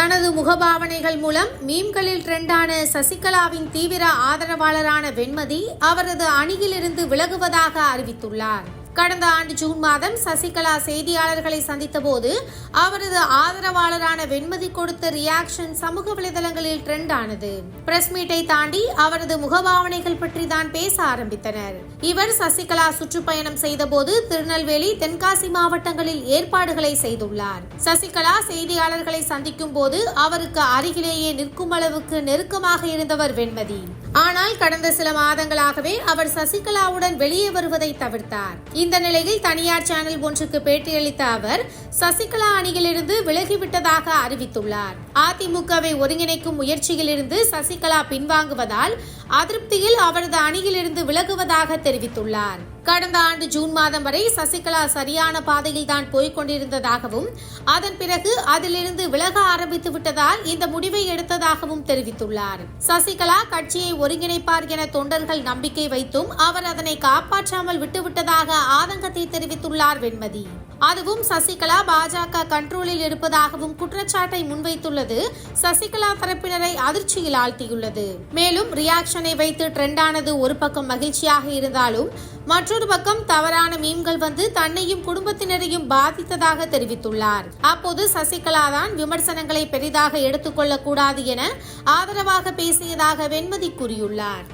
தனது முகபாவனைகள் மூலம் மீம்களில் ட்ரெண்டான சசிகலாவின் தீவிர ஆதரவாளரான வெண்மதி அவரது அணியிலிருந்து விலகுவதாக அறிவித்துள்ளார். கடந்த ஆண்டு ஜூன் மாதம் சசிகலா செய்தியாளர்களை சந்தித்தபோது அவரது ஆதரவாளரான வெண்மதி கொடுத்த ரியாக்ஷன் சமூக வலைதளங்களில் ட்ரெண்ட் ஆனது. பிரஸ் மீட்டை தாண்டி அவரது முகபாவனைகள் பற்றி தான் பேச ஆரம்பித்தனர். இவர் சசிகலா சுற்றுப்பயணம் செய்தபோது திருநெல்வேலி தென்காசி மாவட்டங்களில் ஏற்பாடுகளை செய்துள்ளார். சசிகலா செய்தியாளர்களை சந்திக்கும் போது அவருக்கு அருகிலேயே நிற்கும் அளவுக்கு நெருக்கமாக இருந்தவர் வெண்மதி. ஆனால் கடந்த சில மாதங்களாகவே அவர் சசிகலாவுடன் வெளியே வருவதை தவிர்த்தார். இந்த நிலையில் தனியார் சேனல் ஒன்றுக்கு பேட்டியளித்த அவர் சசிகலா அணியிலிருந்து விலகிவிட்டதாக அறிவித்துள்ளார். அதிமுகவை ஒருங்கிணைக்கும் முயற்சியிலிருந்து சசிகலா பின்வாங்குவதால் அதிருப்தியில் அவரது அணியிலிருந்து விலகுவதாக தெரிவித்துள்ளார். கடந்த ஆண்டு ஜூன் மாதம் வரை சசிகலா சரியான பாதையில் தான் போய்க் கொண்டிருந்ததாகவும் அதன் பிறகு அதிலிருந்து விலக ஆரம்பித்து விட்டதால் இந்த முடிவை எடுத்ததாகவும் தெரிவித்துள்ளார். சசிகலா கட்சியை ஒருங்கிணைப்பார் என தொண்டர்கள் நம்பிக்கை வைத்தும் அவர் அதனை காப்பாற்றாமல் விட்டுவிட்டதாக ஆதங்கத்தை தெரிவித்துள்ளார் வெண்மதி. அதுவும் சசிகலா பாஜக கண்ட்ரோலில் இருப்பதாகவும் குற்றச்சாட்டை முன்வைத்துள்ளது. சசிகலா தரப்பினரை அதிர்ச்சியில் ஆழ்த்தியுள்ளது. மேலும் ரியாக்ஷனை வைத்து ட்ரெண்டானது ஒரு பக்கம் மகிழ்ச்சியாக இருந்தாலும் மற்றொரு பக்கம் தவறான மீம்கள் வந்து தன்னையும் குடும்பத்தினரையும் பாதித்ததாக தெரிவித்துள்ளார். அப்போது சசிகலா தான் விமர்சனங்களை பெரிதாக எடுத்துக்கொள்ளக்கூடாது என ஆதரவாக பேசியதாக வெண்மதி கூறியுள்ளார்.